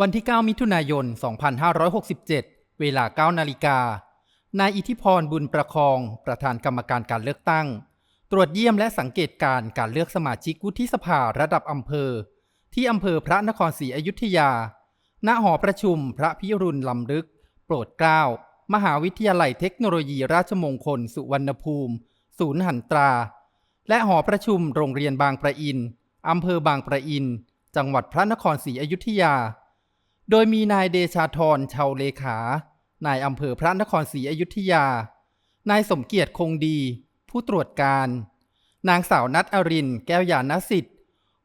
วันที่ 9 มิถุนายน 2567 เวลา 9 นาฬิกา นายอิทธิพรบุญประคอง ประธานกรรมการการเลือกตั้ง ตรวจเยี่ยมและสังเกตการ์การเลือกสมาชิกวุฒิสภาระดับอำเภอ ที่อำเภอพระนครศรีอยุธยา ณ หอประชุมพระพิรุณลำลึก โปรดเกล้า มหาวิทยาลัยเทคโนโลยีราชมงคล สุวรรณภูมิ ศูนย์หันตรา และหอประชุมโรงเรียนบางประอิน อำเภอบางประอิน จังหวัดพระนครศรีอยุธยา โดยมีนายเดชาธรชาวเลขา นายอำเภอพระนครศรีอยุธยา นายสมเกียรติคงดี ผู้ตรวจการ นางสาวนัทอริน แก้วยานสิทธิ์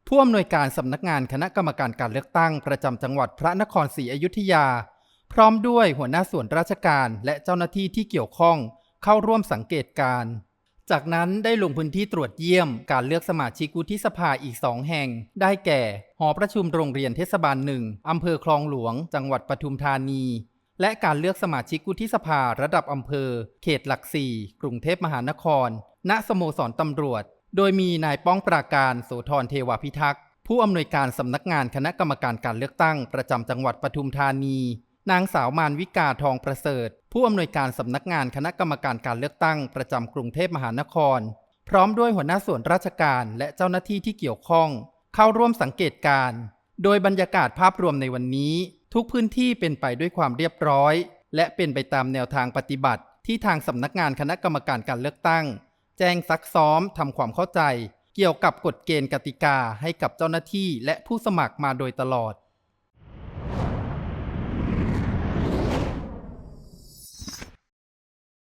ผู้อำนวยการสำนักงานคณะกรรมการการเลือกตั้งประจำจังหวัดพระนครศรีอยุธยา พร้อมด้วยหัวหน้าส่วนราชการและเจ้าหน้าที่ที่เกี่ยวข้องเข้าร่วมสังเกตการณ์ จากนั้นได้ลงพื้นที่ตรวจเยี่ยมการเลือกสมาชิกวุฒิสภาอีกสองแห่ง ได้แก่ หอประชุมโรงเรียนเทศบาลหนึ่งอำเภอคลองหลวง จังหวัดปทุมธานี และการเลือกสมาชิกวุฒิสภาระดับอำเภอ เขตหลักสี่กรุงเทพมหานคร ณ สโมสรตำรวจ โดยมีนายป้องปราการโสธรเทวพิทักษ์ผู้อำนวยการสำนักงานคณะกรรมการการเลือกตั้งประจำจังหวัดปทุมธานี นางสาวมานวิกาทองประเสริฐ ผู้อำนวยการสำนักงานคณะกรรมการการเลือกตั้งประจำกรุงเทพมหานคร พร้อมด้วยหัวหน้าส่วนราชการและเจ้าหน้าที่ที่เกี่ยวข้อง เข้าร่วมสังเกตการ โดยบรรยากาศภาพรวมในวันนี้ ทุกพื้นที่เป็นไปด้วยความเรียบร้อย และเป็นไปตามแนวทางปฏิบัติ ที่ทางสำนักงานคณะกรรมการการเลือกตั้ง แจ้งซักซ้อมทำความเข้าใจ เกี่ยวกับกฎเกณฑ์กติกาให้กับเจ้าหน้าที่และผู้สมัครมาโดยตลอด